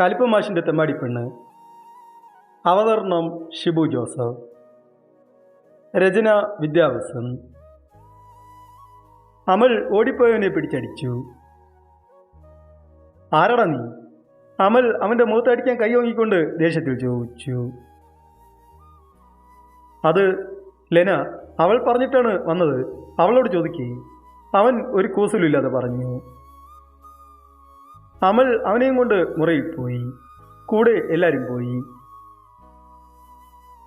കലിപ്പമാഷിന്റെ തെമ്മാടി പെണ്ണ്. അവതരണം ഷിബു ജോസഫ്. രചന വിദ്യാവസൻ അമൽ ഓടിപ്പോയവനെ പിടിച്ചടിച്ചു. ആരടാ നീ? അമൽ അവന്റെ മുഖത്തടിക്കാൻ കൈ ഓങ്ങിക്കൊണ്ട് ദേഷ്യത്തിൽ ചോദിച്ചു. അത് ലെന അവൾ പറഞ്ഞിട്ടാണ് വന്നത്. അവളോട് ചോദിക്കേ. അവൻ ഒരു കൂസലുമില്ലാതെ പറഞ്ഞു. അമൽ അവനെയും കൊണ്ട് മുറിയിൽ പോയി. കൂടെ എല്ലാവരും പോയി.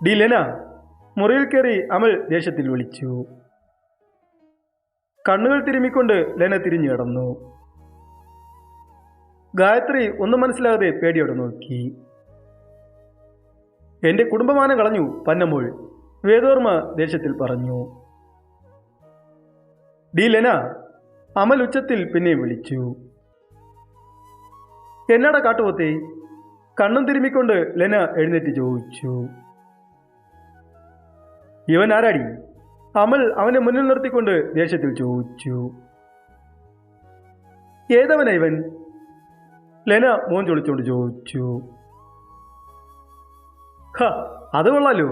ഡി ലെന മുറിയിൽ കയറി അമൽ ദേശത്തിൽ വിളിച്ചു. കണ്ണുകൾ തിരുമ്മിക്കൊണ്ട് ലെന തിരിഞ്ഞു കിടന്നു ഗായത്രി ഒന്നും മനസ്സിലാകാതെ പേടിയോടെ നോക്കി. എന്റെ കുടുംബമാനം കളഞ്ഞു പന്നമോൾ വേദോർമ്മ ദേശത്തിൽ പറഞ്ഞു. ഡി ലെന അമൽ ഉച്ചത്തിൽ പിന്നെയും വിളിച്ചു. എന്നാടാ കാട്ടുപോത്തി? കണ്ണും തിരുമ്മിക്കൊണ്ട് ലെന എഴുന്നേറ്റ് ചോദിച്ചു. ഇവൻ ആരാടി? അമൽ അവനെ മുന്നിൽ നിർത്തിക്കൊണ്ട് ദേഷ്യത്തിൽ ചോദിച്ചു. ഏതവനാ ഇവൻ? ലെന മോൻ ചൊളിച്ചോണ്ട് ചോദിച്ചു. ഹ അത് കൊള്ളാലോ.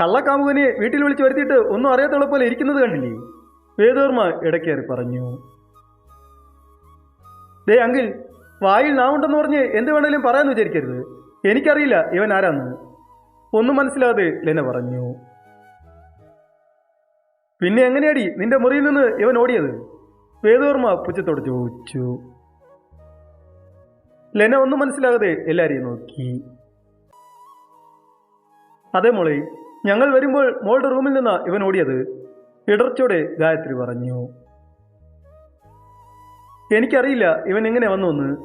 കള്ളക്കാമുകനെ വീട്ടിൽ വിളിച്ച് വരുത്തിയിട്ട് ഒന്നും അറിയാത്തവളെ പോലെ ഇരിക്കുന്നത് കണ്ടില്ലേ? വേദോർമ്മ ഇടക്കേറി പറഞ്ഞു. ദേ അങ്കിൾ വായിൽ നാവുണ്ടെന്ന് പറഞ്ഞ് എന്ത് വേണേലും പറയാമെന്ന് വിചാരിക്കരുത്. എനിക്കറിയില്ല ഇവൻ ആരാന്ന്. ഒന്നും മനസ്സിലാതെ ലെന പറഞ്ഞു. പിന്നെ എങ്ങനെയാടി നിന്റെ മുറിയിൽ നിന്ന് ഇവൻ ഓടിയത്? വേദോർമ്മ പുച്ഛത്തോട് ചോദിച്ചു. ലെന ഒന്നും മനസ്സിലാകാതെ എല്ലാരെയും നോക്കി. അതേ മോളെ ഞങ്ങൾ വരുമ്പോൾ മോളുടെ റൂമിൽ നിന്നാ ഇവൻ ഓടിയത് ഇടർച്ചോടെ ഗായത്രി പറഞ്ഞു. എനിക്കറിയില്ല ഇവൻ എങ്ങനെ വന്നു എന്ന്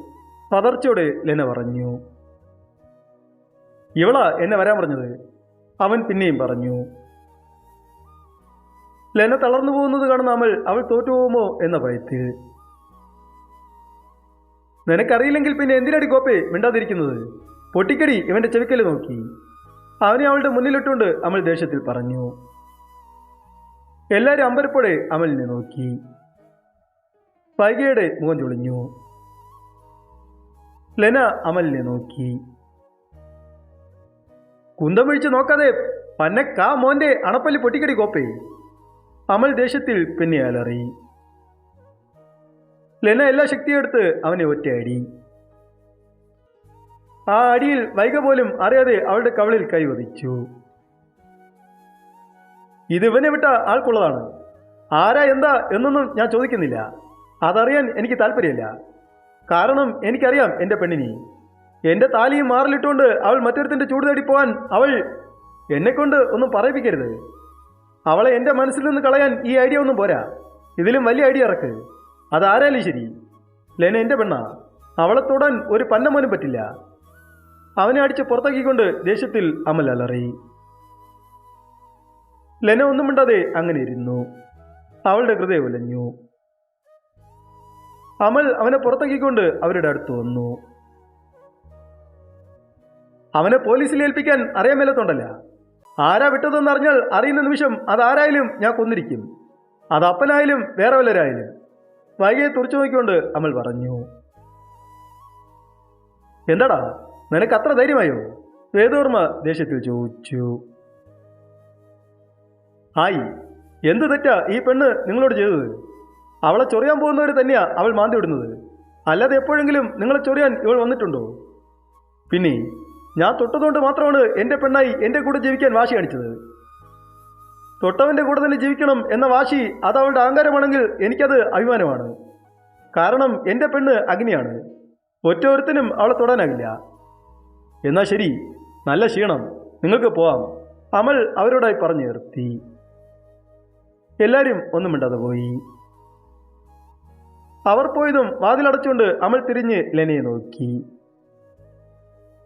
പതർച്ചയോടെ ലെന പറഞ്ഞു. ഇവളാ എന്നെ വരാൻ പറഞ്ഞത് അവൻ പിന്നെയും പറഞ്ഞു. ലെന തളർന്നു പോകുന്നത് കാണുന്ന അമൽ അവൾ തോറ്റുപോകുമോ എന്ന ഭയത്തിൽ. നിനക്കറിയില്ലെങ്കിൽ പിന്നെ എന്തിനടി കോപ്പേ മിണ്ടാതിരിക്കുന്നത്? പൊട്ടിക്കടി ഇവന്റെ ചെവിക്കൽ നോക്കി. അവനെ അവളുടെ മുന്നിലിട്ടുകൊണ്ട് അമൽ ദേഷ്യത്തിൽ പറഞ്ഞു. എല്ലാവരും അമ്പരപ്പോടെ അമലിനെ നോക്കി. വൈകിയുടെ മുഖം ചുളിഞ്ഞു. ലെന അമലിനെ നോക്കി. കുന്തം വിഴിച്ച് നോക്കാതെ പന്നെ കാ മോന്റെ അണപ്പല്ലി പൊട്ടിക്കടി കോപ്പേ. അമൽ ദേശത്തിൽ പിന്നെ അലറി. ലെന എല്ലാ ശക്തിയെടുത്ത് അവനെ ഒറ്റയടി. ആ അടിയിൽ വൈക പോലും അറിയാതെ അവളുടെ കവളിൽ കൈവതിച്ചു ഇത് ഇവനെ വിട്ട ആൾക്കുള്ളതാണ്. ആരാ എന്താ എന്നൊന്നും ഞാൻ ചോദിക്കുന്നില്ല. അതറിയാൻ എനിക്ക് താല്പര്യമില്ല. കാരണം എനിക്കറിയാം എന്റെ പെണ്ണിനി. എന്റെ താലിയും മാറിലിട്ടുകൊണ്ട് അവൾ മറ്റൊരുത്തിന്റെ ചൂട് തേടി പോകാൻ അവൾ എന്നെക്കൊണ്ട് ഒന്നും പറയിപ്പിക്കരുത്. അവളെ എന്റെ മനസ്സിൽ നിന്ന് കളയാൻ ഈ ഐഡിയ ഒന്നും പോരാ. ഇതിലും വലിയ ഐഡിയ ഇറക്ക്. അതാരായാലും ശരി. ലെന എന്റെ പെണ്ണാ. അവളെ തൊടാൻ ഒരു പന്നമോനും പറ്റില്ല. അവനെ അടിച്ച് പുറത്താക്കിക്കൊണ്ട് ദേഷ്യത്തിൽ അമൽ അലറി. ലെന ഒന്നും മിണ്ടാതെ അങ്ങനെ ഇരുന്നു. അവളുടെ ഹൃദയം ഉലഞ്ഞു അമൽ അവനെ പുറത്താക്കിക്കൊണ്ട് അവരുടെ അടുത്ത് വന്നു. അവനെ പോലീസിൽ ഏൽപ്പിക്കാൻ അറിയാൻ മേലത്തുണ്ടല്ല. ആരാ വിട്ടതെന്ന് അറിഞ്ഞാൽ അറിയുന്ന നിമിഷം അതാരായാലും ഞാൻ കൊന്നിരിക്കും. അത് അപ്പനായാലും വേറെ വല്ലരായാലും വൈകിയെ തുറച്ചു നോക്കിക്കൊണ്ട് അമൽ പറഞ്ഞു. എന്താടാ? നിനക്ക് അത്ര ധൈര്യമായോ? വേദോർമ്മ ദേഷ്യത്തിൽ ചോദിച്ചു. ആയി. എന്ത് തെറ്റാ ഈ പെണ്ണ് നിങ്ങളോട് ചെയ്തത്? അവളെ ചൊറിയാൻ പോകുന്നവർ തന്നെയാ അവൾ മാന്തി വിടുന്നത് അല്ലാതെ എപ്പോഴെങ്കിലും നിങ്ങളെ ചൊറിയാൻ ഇവൾ വന്നിട്ടുണ്ടോ? പിന്നെ ഞാൻ തൊട്ടതുകൊണ്ട് മാത്രമാണ് എന്റെ പെണ്ണായി എന്റെ കൂടെ ജീവിക്കാൻ വാശി കാണിച്ചത്. തൊട്ടവന്റെ കൂടെ തന്നെ ജീവിക്കണം എന്ന വാശി അത് അവളുടെ അഹങ്കാരമാണെങ്കിൽ എനിക്കത് അഭിമാനമാണ്. കാരണം എന്റെ പെണ്ണ് അഗ്നിയാണ്. ഒറ്റൊരുത്തനും അവളെ തൊടാനാകില്ല. എന്നാൽ ശരി നല്ല ക്ഷീണം. നിങ്ങൾക്ക് പോവാം. അമൽ അവരോടായി പറഞ്ഞു നിർത്തി. എല്ലാവരും ഒന്നും മിണ്ടാതെ പോയി. അവർ പോയതും വാതിലടച്ചുകൊണ്ട് അമൽ തിരിഞ്ഞ് ലെനയെ നോക്കി.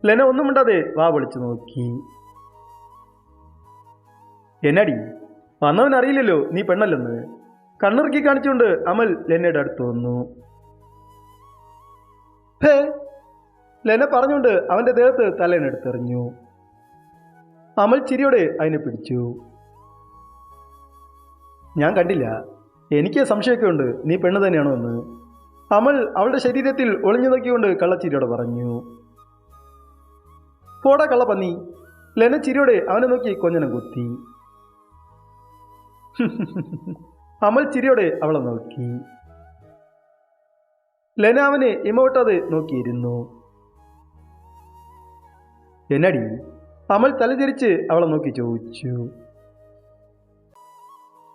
ലെന ഒന്നും മിണ്ടാതെ വാ വിളിച്ചു നോക്കി. എന്നടി വന്നവൻ അറിയില്ലല്ലോ നീ പെണ്ണല്ലെന്ന്? കണ്ണിറുക്കി കാണിച്ചുകൊണ്ട് അമൽ ലെനയുടെ അടുത്ത് വന്നു. ഹേ ലെന പറഞ്ഞുകൊണ്ട് അവന്റെ ദേഹത്ത് തലേനെടുത്തെറിഞ്ഞു അമൽ ചിരിയോടെ അതിനെ പിടിച്ചു. ഞാൻ കണ്ടില്ല എനിക്ക് സംശയമൊക്കെ ഉണ്ട്. നീ പെണ്ണ് തന്നെയാണോ എന്ന്. അമൽ അവളുടെ ശരീരത്തിൽ ഒളിഞ്ഞു നോക്കിക്കൊണ്ട് കള്ളച്ചിരിയോട് പറഞ്ഞു. പോടാ കള്ളപ്പന്നി. ലെന ചിരിയോടെ അവനെ നോക്കി കൊഞ്ഞനം കുത്തി. അമൽ ചിരിയോടെ അവളെ നോക്കി. ലെന അവനെ ഇമോട്ടാതെ നോക്കിയിരുന്നു. എന്നടി? അമൽ തലതിരിച്ച് അവളെ നോക്കി ചോദിച്ചു.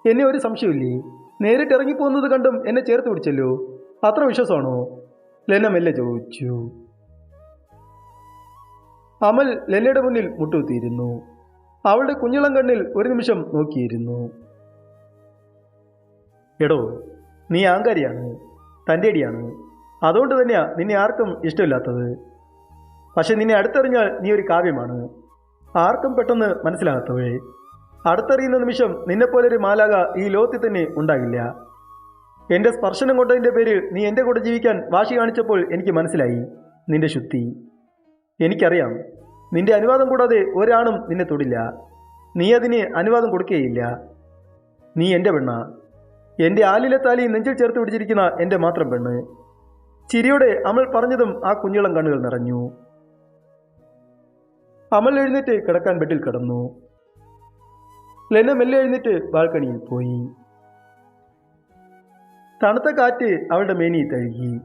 എന്നെ ഒരു സംശയമില്ലേ നേരിട്ട് ഇറങ്ങിപ്പോകുന്നത് കണ്ടും എന്നെ ചേർത്ത് പിടിച്ചല്ലോ. അത്ര വിശ്വാസമാണോ? ലെന മെല്ലെ ചോദിച്ചു. അമൽ ലെന്നയുടെ മുന്നിൽ മുട്ടുകുത്തിയിരുന്നു. അവളുടെ കുഞ്ഞിളം കണ്ണിൽ ഒരു നിമിഷം നോക്കിയിരുന്നു. എടോ നീ ആങ്കാരിയാണ് തന്റെ അടിയാണ്. അതുകൊണ്ട് തന്നെയാ നിന്നെ ആർക്കും ഇഷ്ടമില്ലാത്തത്. പക്ഷെ നിന്നെ അടുത്തറിഞ്ഞാൽ നീ ഒരു കാവ്യമാണ്. ആർക്കും പെട്ടെന്ന് മനസ്സിലാകാത്തവേ അടുത്തറിയുന്ന നിമിഷം നിന്നെപ്പോലൊരു മാലാക ഈ ലോകത്തിൽ തന്നെ ഉണ്ടാകില്ല. എന്റെ സ്പർശനം കൊണ്ടതിന്റെ പേരിൽ നീ എന്റെ കൂടെ ജീവിക്കാൻ വാശി കാണിച്ചപ്പോൾ എനിക്ക് മനസ്സിലായി. നിന്റെ ശുദ്ധി. എനിക്കറിയാം. നിന്റെ അനുവാദം കൂടാതെ ഒരാണും നിന്നെ തൊടില്ല. നീ അതിന് അനുവാദം കൊടുക്കുകയില്ല. നീ എന്റെ പെണ്ണ. എന്റെ ആലിലെ താലി നെഞ്ചിൽ ചേർത്ത് പിടിച്ചിരിക്കുന്ന എന്റെ മാത്രം പെണ്ണ്. ചിരിയോടെ അമൽ പറഞ്ഞതും ആ കുഞ്ഞിളം കണ്ണുകൾ നിറഞ്ഞു. അമൽ എഴുന്നേറ്റ് കിടക്കാൻ ബെഡിൽ കിടന്നു. ലെന മെല്ലെ എഴുന്നേറ്റ് ബാൽക്കണിയിൽ പോയി. തണുത്ത കാറ്റ് അവളുടെ മേനി തഴുകി.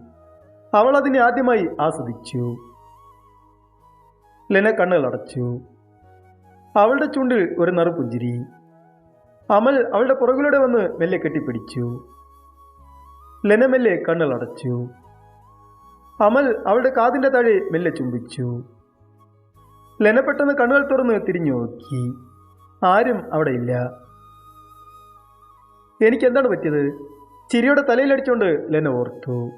അവൾ അതിനെ ആദ്യമായി ആസ്വദിച്ചു. ലെന കണ്ണുകൾ അടച്ചു. അവളുടെ ചുണ്ടിൽ ഒരു നറുപുഞ്ചിരി. അമൽ അവളുടെ പുറകിലൂടെ വന്ന് മെല്ലെ കെട്ടിപ്പിടിച്ചു. ലെന മെല്ലെ കണ്ണുകൾ അടച്ചു. അമൽ അവളുടെ കാതിന്റെ താഴെ മെല്ലെ ചുംബിച്ചു. ലെന പെട്ടെന്ന് കണ്ണുകൾ തുറന്ന് തിരിഞ്ഞു നോക്കി. ആരും അവിടെ ഇല്ല. എനിക്ക് എന്താണ് പറ്റിയത്? ചിരിയുടെ തലയിലടിച്ചുകൊണ്ട് ലെന ഓർത്തു.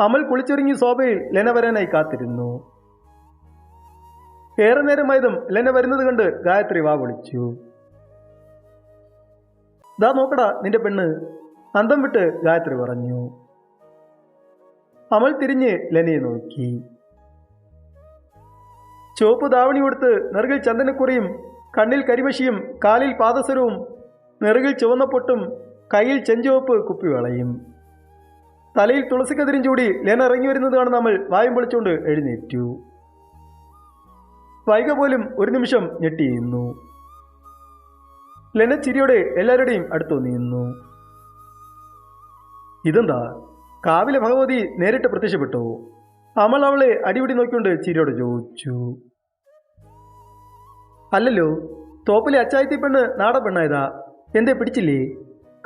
അമൽ കുളിച്ചൊരുങ്ങി ശോഭയിൽ ലെന വരാനായി കാത്തിരുന്നു. ഏറെ നേരമായതും ലെന വരുന്നത് കണ്ട് ഗായത്രി വാ വിളിച്ചു. ദാ നോക്കടാ നിന്റെ പെണ്ണ് അന്തം വിട്ട് ഗായത്രി പറഞ്ഞു. അമൽ തിരിഞ്ഞ് ലെനയെ നോക്കി. ചുവപ്പ് ദാവണി കൊടുത്ത് നെറുകിൽ ചന്ദനക്കുറിയും കണ്ണിൽ കരിമഷിയും കാലിൽ പാദസരവും നെറുകിൽ ചുവന്ന പൊട്ടും കയ്യിൽ ചെഞ്ചുവപ്പ് കുപ്പിവളയും. തലയിൽ തുളസിക്കതിരും ചൂടി ലേന ഇറങ്ങി വരുന്നത് കാണുന്ന നമ്മൾ വായും പൊളിച്ചുകൊണ്ട് എഴുന്നേറ്റു. വൈക പോലും ഒരു നിമിഷം ഞെട്ടിയിരുന്നു ലെന ചിരിയോടെ എല്ലാവരുടെയും അടുത്തു നിന്നു. ഇതെന്താ? കാവിലെ ഭഗവതി നേരിട്ട് പ്രത്യക്ഷപ്പെട്ടു? അമൾ അവളെ അടിപിടി നോക്കിക്കൊണ്ട് ചിരിയോടെ ചോദിച്ചു. അല്ലല്ലോ തോപ്പിലെ അച്ചായത്തി പെണ്ണ് നാടൻ പെണ്ണായതാ. എന്തേ പിടിച്ചില്ലേ?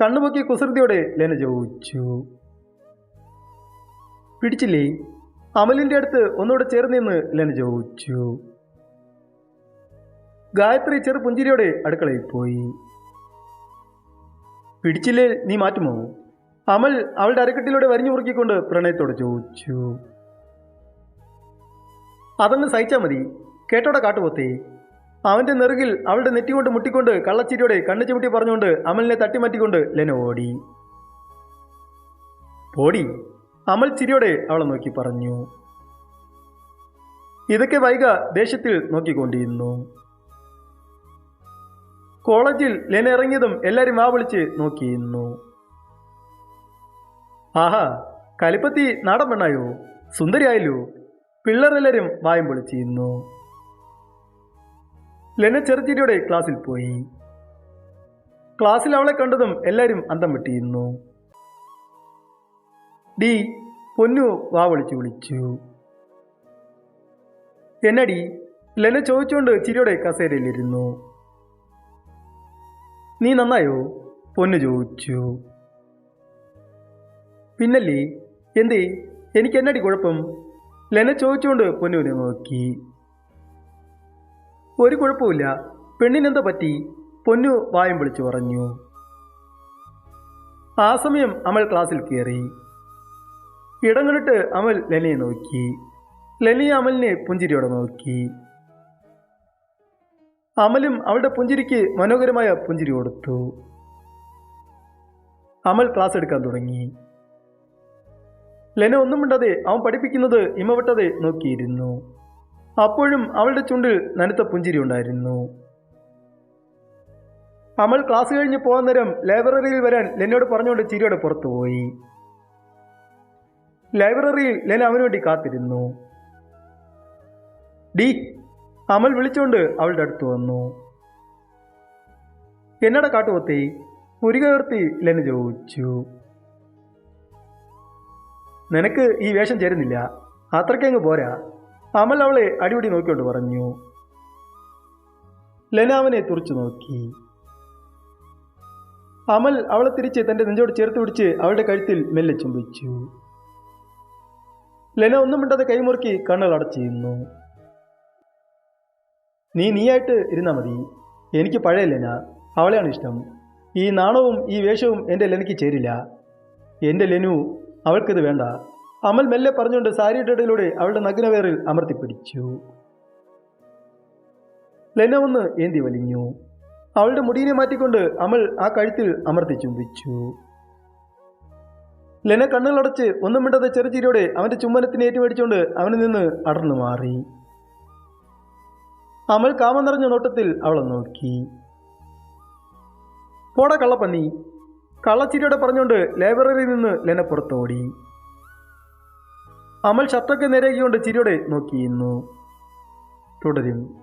കണ്ണുപൊക്കി കുസൃതിയോടെ ലേന ചോദിച്ചു. പിടിച്ചില്ലേ? അമലിന്റെ അടുത്ത് ഒന്നുകൂടെ ചേർന്ന് നിന്ന് ലേന ചോദിച്ചു. ഗായത്രി ചെറു പുഞ്ചിരിയോടെ അടുക്കളയിൽ പോയി. പിടിച്ചില്ലേ നീ മാറ്റുമോ? അമൽ അവളുടെ അരക്കെട്ടിലൂടെ വരിഞ്ഞു മുറുക്കിക്കൊണ്ട് പ്രണയത്തോടെ ചോദിച്ചു. അതങ്ങ് സഹിച്ചാൽ മതി. കേട്ടോടെ കാട്ടുപോത്തേ. അവന്റെ നെറുകിൽ അവളുടെ നെറ്റികൊണ്ട് മുട്ടിക്കൊണ്ട് കള്ളച്ചിരിയോടെ കണ്ണു ചുമട്ടി പറഞ്ഞുകൊണ്ട് അമലിനെ തട്ടിമാറ്റിക്കൊണ്ട് ലെന ഓടി. ഓടി. അമൽ ചിരിയോടെ അവളെ നോക്കി പറഞ്ഞു. ഇതൊക്കെ വൈക ദേഷ്യത്തിൽ നോക്കിക്കൊണ്ടിരുന്നു. കോളേജിൽ ലെന ഇറങ്ങിയതും എല്ലാവരും വാ വിളിച്ച് നോക്കിയിരുന്നു. ആഹാ കലിപ്പത്തി നാടൻ പെണ്ണായോ? സുന്ദരിയായല്ലോ. പിള്ളേരെല്ലാവരും വായും പൊളിച്ചിരുന്നു ലെന ചെറുചിരിയുടെ ക്ലാസ്സിൽ പോയി. ക്ലാസ്സിൽ അവളെ കണ്ടതും എല്ലാവരും അന്തം വിട്ടിരുന്നു. ഡി പൊന്നു വാ വിളിച്ചു വിളിച്ചു. എന്നടി ലെന ചോദിച്ചുകൊണ്ട് ചിരിയുടെ കസേരയിലിരുന്നു. നീ നന്നായോ? പൊന്നു ചോദിച്ചു. പിന്നല്ലേ എന്തേ? എനിക്ക് എന്നടി കുഴപ്പം? ലെന ചോദിച്ചുകൊണ്ട് പൊന്നുവിനെ നോക്കി. ഒരു കുഴപ്പമില്ല പെണ്ണിനെന്താ പറ്റി? പൊന്നു വായും വിളിച്ചു പറഞ്ഞു. ആ സമയം അമൽ ക്ലാസ്സിൽ കയറി. ഇടങ്ങളിട്ട് അമൽ ലലിയെ നോക്കി. ലലിയ അമലിനെ പുഞ്ചിരിയോടെ നോക്കി. അമലും അവളുടെ പുഞ്ചിരിക്ക് മനോഹരമായ പുഞ്ചിരി കൊടുത്തു. അമൽ ക്ലാസ് എടുക്കാൻ തുടങ്ങി. ലെന ഒന്നും മിണ്ടാതെ അവൻ പഠിപ്പിക്കുന്നത് ഇമവിട്ടതെ നോക്കിയിരുന്നു. അപ്പോഴും അവളുടെ ചുണ്ടിൽ നനുത്ത പുഞ്ചിരി ഉണ്ടായിരുന്നു. അമൽ ക്ലാസ് കഴിഞ്ഞ് പോകാൻ നേരം ലൈബ്രറിയിൽ വരാൻ ലെന്നോട് പറഞ്ഞുകൊണ്ട് ചിരിയോടെ പുറത്തുപോയി ലൈബ്രറിയിൽ ലെന അവനു വേണ്ടി കാത്തിരുന്നു. ഡി അമൽ വിളിച്ചുകൊണ്ട് അവളുടെ അടുത്ത് വന്നു. എന്നട കാട്ടുപൊത്തി മുരുകയർത്തി ലെന ചോദിച്ചു. നിനക്ക് ഈ വേഷം ചേരുന്നില്ല. അത്രയ്ക്കങ്ങ് പോരാ. അമൽ അവളെ അടിപിടി നോക്കിക്കൊണ്ട് പറഞ്ഞു ലെന അവനെ തുറച്ചു നോക്കി. അമൽ അവളെ തിരിച്ച് തന്റെ നെഞ്ചോട് ചേർത്ത് പിടിച്ച് അവളുടെ കഴുത്തിൽ മെല്ലെ ചുംബിച്ചു. ലെന ഒന്നും മിണ്ടാതെ കൈമുറുക്കി കണ്ണുകൾ അടച്ചിരുന്നു നീ നീയായിട്ട് ഇരുന്നാ മതി. എനിക്ക് പഴയ ലെന. അവളെയാണ് ഇഷ്ടം. ഈ നാണവും ഈ വേഷവും എന്റെ ലെനയ്ക്ക് ചേരില്ല. എന്റെ ലെനു അവൾക്കിത് വേണ്ട. അമൽ മെല്ലെ പറഞ്ഞുകൊണ്ട് സാരിയുടെ ഇടയിലൂടെ അവളുടെ നഗ്നവേറിൽ അമർത്തിപ്പിടിച്ചു ലെന ഒന്ന് ഏന്തി വലിഞ്ഞു. അവളുടെ മുടിയിനെ മാറ്റിക്കൊണ്ട് അമൽ ആ കഴുത്തിൽ അമർത്തി ചുംബിച്ചു. ലെന കണ്ണുകളടച്ച് ഒന്നും മിണ്ടാതെ ചെറുചിരിയോടെ അവന്റെ ചുമ്മനത്തിന് ഏറ്റുമേടിച്ചുകൊണ്ട് അവനിൽ നിന്ന് അടർന്നു മാറി. അമൽ കാമം നിറഞ്ഞ നോട്ടത്തിൽ അവളെ നോക്കി. പോടാ കള്ളപ്പന്നി കള്ളച്ചിരിയോടെ പറഞ്ഞുകൊണ്ട് ലൈബ്രറിയിൽ നിന്ന് ലെന പുറത്തോടി. അമൽ ഷർട്ടൊക്കെ കൊണ്ട് ചിരിയോടെ നോക്കിയിരുന്നു. തുടരും.